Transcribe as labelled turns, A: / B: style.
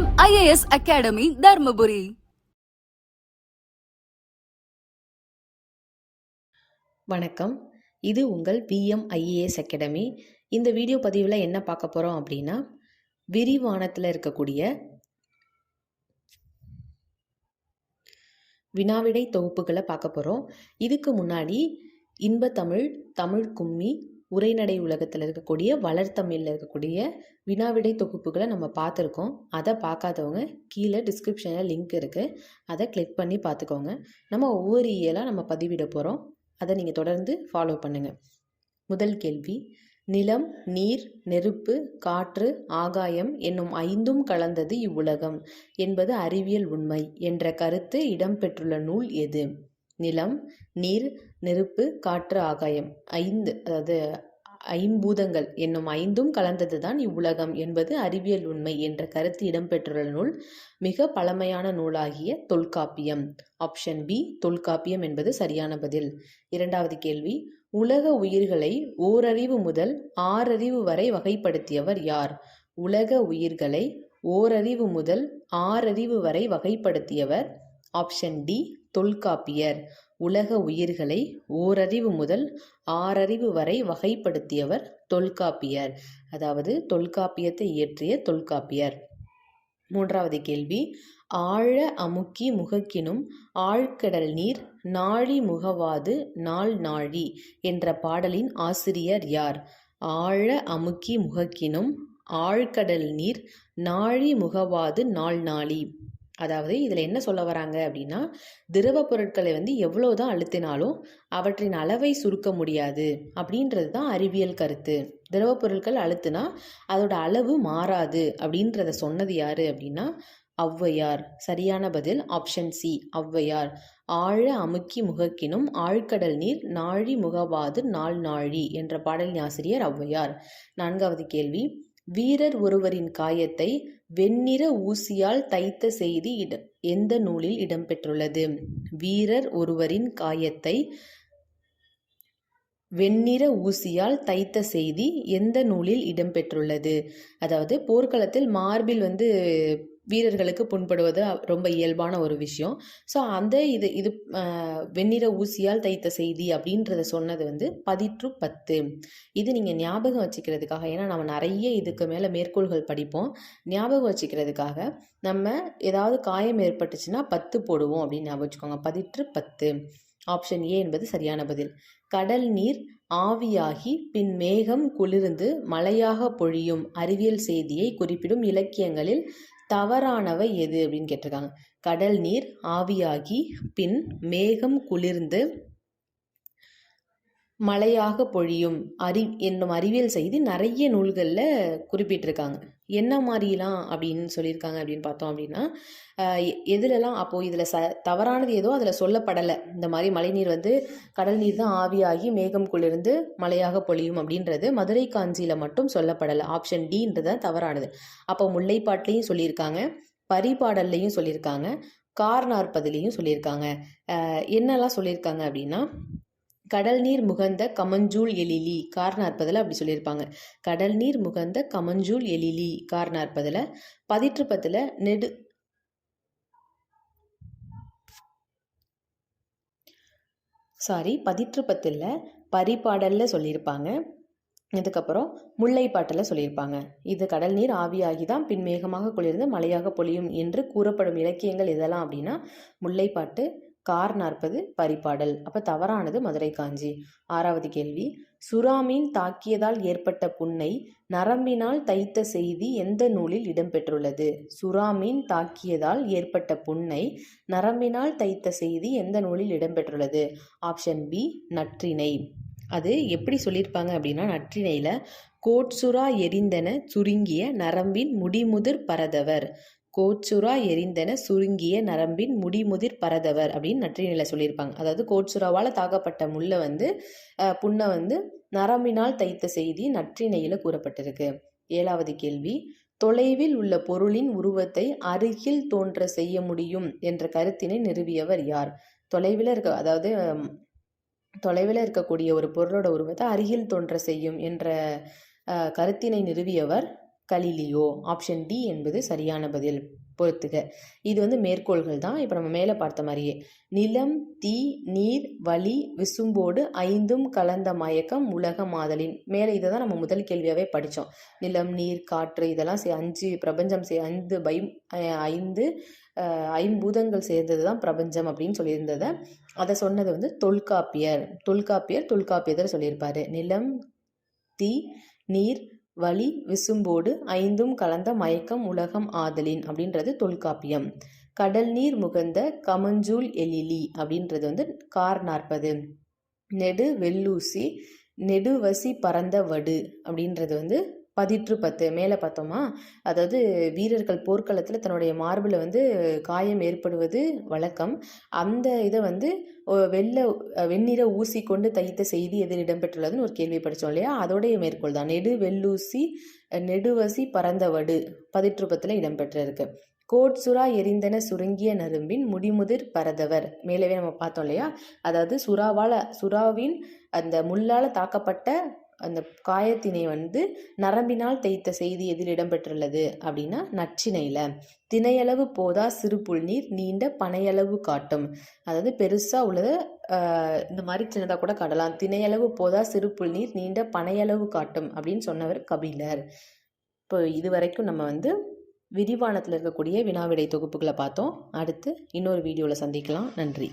A: வணக்கம் IAS academy Dharmapuri.
B: வணக்கம். இது உங்கள் பிஎம் ஐஏஎஸ் அகாடமி இந்த வீடியோ பதிவில் என்ன பார்க்க போகிறோம் அப்படின்னா விரிவானத்தில் இருக்கக்கூடிய வினாவிடை தொகுப்புகளை பார்க்க போகிறோம் இதுக்கு முன்னாடி இன்பத்தமிழ் தமிழ் கும்மி உரைநடை உலகத்தில் இருக்கக்கூடிய வளர்த்தமிழில் இருக்கக்கூடிய வினாவிடை தொகுப்புகளை நம்ம பார்த்துருக்கோம். அதை பார்க்காதவங்க கீழே டிஸ்கிரிப்ஷனில் லிங்க் இருக்குது அதை கிளிக் பண்ணி பார்த்துக்கோங்க. நம்ம ஒவ்வொரு இயலாக நம்ம பதிவிட போகிறோம் அதை நீங்கள் தொடர்ந்து ஃபாலோ பண்ணுங்கள் முதல் கேள்வி நிலம் நீர் நெருப்பு காற்று ஆகாயம் என்னும் ஐந்தும் கலந்தது இவ்வுலகம் என்பது அறிவியல் உண்மை என்ற கருத்து இடம்பெற்றுள்ள நூல் எது? நிலம் நீர் நெருப்பு காற்று ஆகாயம். ஐந்து அதாவது ஐம்பூதங்கள் என்னும் ஐந்தும் கலந்தது தான் இவ்வுலகம் என்பது அறிவியல் உண்மை என்ற கருத்து இடம்பெற்றுள்ள நூல். மிக பழமையான நூலாகிய தொல்காப்பியம். ஆப்ஷன் பி தொல்காப்பியம் என்பது சரியான பதில். இரண்டாவது கேள்வி உலக உயிர்களை ஓரறிவு முதல் ஆறறிவு வரை வகைப்படுத்தியவர் யார்? உலக உயிர்களை ஓரறிவு முதல் ஆறறிவு வரை வகைப்படுத்தியவர். Option D Tolkappiyar. உலக உயிர்களை ஓரறிவு முதல் ஆறறிவு வரை வகைப்படுத்தியவர் தொல்காப்பியர். அதாவது தொல்காப்பியத்தை இயற்றிய தொல்காப்பியர். மூன்றாவது கேள்வி. ஆழ அமுக்கி முகக்கினும் ஆழ்கடல் நீர் நாழி முகவாது நாள் நாழி என்ற பாடலின் ஆசிரியர் யார்? ஆழ அமுக்கி முகக்கினும் ஆழ்கடல் நீர் நாழி முகவாது நாள் நாளி அதாவது இதில் என்ன சொல்ல வராங்க அப்படின்னா திரவ பொருட்களை வந்து எவ்வளோ தான் அழுத்தினாலும் அவற்றின் அளவை சுருக்க முடியாது அப்படின்றது தான் அறிவியல் கருத்து. திரவ பொருட்கள் அழுத்துனா அதோட அளவு மாறாது அப்படின்றத சொன்னது யார் அப்படின்னா ஔவையார். சரியான பதில் ஆப்ஷன் சி ஔவையார். ஆழ அமுக்கி முகக்கினும் ஆழ்கடல் நீர் நாழி முகவாது நாள் நாழி என்ற பாடலின் ஆசிரியர் ஔவையார். நான்காவது கேள்வி வீரர் ஒருவரின் காயத்தை வெண்ணிற ஊசியால் தைத்த செய்தி இட எந்த நூலில் இடம்பெற்றுள்ளது? வீரர் ஒருவரின் காயத்தை வெண்ணிற ஊசியால் தைத்த செய்தி எந்த நூலில் இடம்பெற்றுள்ளது? அதாவது போர்க்களத்தில் மார்பில் வந்து வீரர்களுக்கு புண்படுவது ரொம்ப இயல்பான ஒரு விஷயம். ஸோ அந்த இது இது வெண்ணிற ஊசியால் தைத்த செய்தி அப்படின்றத சொன்னது வந்து பதிற்று பத்து. இது நீங்கள் ஞாபகம் வச்சுக்கிறதுக்காக ஏன்னா நம்ம நிறைய இதுக்கு மேலே மேற்கோள்கள் படிப்போம். ஞாபகம் வச்சுக்கிறதுக்காக நம்ம ஏதாவது காயம் ஏற்பட்டுச்சுன்னா பத்து போடுவோம் அப்படின்னு ஞாபகம் வச்சுக்கோங்க. பதிற்று பத்து. ஆப்ஷன் ஏ என்பது சரியான பதில். கடல் நீர் ஆவியாகி பின் மேகம் குளிர்ந்து மழையாக பொழியும் அறிவியல் செய்தியை குறிப்பிடும் இலக்கியங்களில் தவறானவை எது? அப்படின்னு கேட்டிருக்காங்க. கடல் நீர் ஆவியாகி பின் மேகம் குளிர்ந்து மழையாக பொழியும். அறி என்னும் அறிவியல் செய்தி நிறைய நூல்களில் குறிப்பிட்டிருக்காங்க. என்ன மாதிரிலாம் அப்படின்னு சொல்லியிருக்காங்க அப்படின்னு பார்த்தோம் அப்படின்னா எதுலலாம் அப்போது இதில் ச தவறானது ஏதோ அதில் சொல்லப்படலை. இந்த மாதிரி மழைநீர் வந்து கடல் நீர் தான் ஆவியாகி மேகம் குளிர்ந்து மழையாக பொழியும் அப்படின்றது மதுரை காஞ்சியில் மட்டும் சொல்லப்படலை. ஆப்ஷன் டின்றது தவறானது. அப்போ முல்லைப்பாட்லேயும் சொல்லியிருக்காங்க பரிபாடல்லையும் சொல்லியிருக்காங்க கார் நாற்பதுலேயும் சொல்லியிருக்காங்க. என்னெல்லாம் சொல்லியிருக்காங்க அப்படின்னா கடல் நீர் முகந்த கமஞ்சூல் எழிலி கார் நாற்பதில் அப்படி சொல்லியிருப்பாங்க. கடல் நீர் முகந்த கமஞ்சூல் எழிலி கார் நாற்பதில் பதிற்று பத்தில் நெடு சாரி பதிற்று பத்தில் பரிபாடலில் சொல்லியிருப்பாங்க. இதுக்கப்புறம் முல்லைப்பாட்டில் சொல்லியிருப்பாங்க. இது கடல் நீர் ஆவியாகி தான் பின் மேகமாக குளிர்ந்து மழையாக பொழியும் என்று கூறப்படும் இலக்கியங்கள் எதெல்லாம் அப்படின்னா முல்லைப்பாட்டு கார் நாற்பது பரிபாடல். அப்போ தவறானது மதுரை காஞ்சி. ஆறாவது கேள்வி. சுறாமீன் தாக்கியதால் ஏற்பட்ட புண்ணை நரம்பினால் தைத்த செய்தி எந்த நூலில் இடம்பெற்றுள்ளது? சுறாமீன் தாக்கியதால் ஏற்பட்ட புண்ணை நரம்பினால் தைத்த செய்தி எந்த நூலில் இடம்பெற்றுள்ளது? Option B Natrinai. அது எப்படி சொல்லியிருப்பாங்க அப்படின்னா நற்றிணையில் கோட்சுரா எரிந்தன சுருங்கிய நரம்பின் முடிமுதிர் பரதவர். கோச்சுரா எரிந்தன சுருங்கிய நரம்பின் முடிமுதிர் பரதவர் அப்படின்னு நற்றினில சொல்லியிருப்பாங்க. அதாவது கோச்சுராவால் தாக்கப்பட்ட முல்லை வந்து புண்ணை வந்து நரம்பினால் தைத்த செய்தி நற்றிணையில் கூறப்பட்டிருக்கு. ஏழாவது கேள்வி தொலைவில் உள்ள பொருளின் உருவத்தை அருகில் தோன்ற செய்ய முடியும் என்ற கருத்தினை நிறுவியவர் யார்? தொலைவில் இருக்க அதாவது தொலைவில் இருக்கக்கூடிய ஒரு பொருளோட உருவத்தை அருகில் தோன்ற செய்யும் என்ற கருத்தினை நிறுவியவர் கலிலியோ ஆப்ஷன் டி என்பது சரியான பதில். பொறுத்துக இது வந்து மேற்கோள்கள் தான். இப்போ நம்ம மேலே பார்த்த மாதிரியே. நிலம் தீ நீர் வலி விசும்போடு ஐந்தும் கலந்த மயக்கம் உலக மாதலின். மேலே இதை தான் நம்ம முதல் கேள்வியாகவே படித்தோம் நிலம் நீர் காற்று இதெல்லாம் சே அஞ்சு பிரபஞ்சம் சே ஐந்து பை ஐந்து ஐம்பூதங்கள் சேர்ந்தது தான் பிரபஞ்சம் அப்படின்னு சொல்லியிருந்ததை. அதை சொன்னது வந்து தொல்காப்பியர். தொல்காப்பியர் தொல்காப்பியதர் சொல்லியிருப்பார். நிலம் தீ நீர் வலி விசும்போடு ஐந்தும் கலந்த மயக்கம் உலகம் ஆதலின் அப்படின்றது தொல்காப்பியம். கடல் நீர் முகந்த கமஞ்சூல் எழிலி அப்படின்றது வந்து கார் நாற்பது நெடு வெல்லூசி நெடுவசி பறந்த வடு அப்படின்றது வந்து பதிற்று பத்து மேலே பார்த்தோமா அதாவது வீரர்கள் போர்க்களத்தில் தன்னுடைய மார்பில் வந்து காயம் ஏற்படுவது வழக்கம். அந்த இதை வந்து வெள்ள வெள்ளை வெண்ணிற ஊசி கொண்டு தைத்த செய்தி எதில் இடம்பெற்றுள்ளதுன்னு ஒரு கேள்வி படித்தோம் இல்லையா? அதோடைய மேற்கோள் தான். நெடு வெள்ளூசி நெடுவசி பறந்த வடு பதிற்றுப்பத்தில் இடம்பெற்றிருக்கு. கோட்சுரா எரிந்தன சுருங்கிய நரும்பின் முடிமுதிர் பரதவர். மேலவே நம்ம பார்த்தோம் இல்லையா? அதாவது சுறாவால் சுறாவின் அந்த முள்ளால் தாக்கப்பட்ட அந்த காயத்தினை வந்து நரம்பினால் தேய்த்த செய்தி எதில் இடம்பெற்றுள்ளது அப்படின்னா நச்சினையில். திணையளவு போதா சிறு புல்நீர் நீண்ட பனையளவு காட்டும். அதாவது பெருசாக உள்ளதை இந்த மாதிரி சின்னதாக கூட காட்டலாம். திணையளவு போதா சிறு புல்நீர் நீண்ட பனையளவு காட்டும் அப்படின்னு சொன்னவர் கபிலர். இப்போ இது வரைக்கும் நம்ம வந்து விரிவானத்தில் இருக்கக்கூடிய வினாவிடை தொகுப்புகளை பார்த்தோம். அடுத்து இன்னொரு வீடியோவில் சந்திக்கலாம். நன்றி.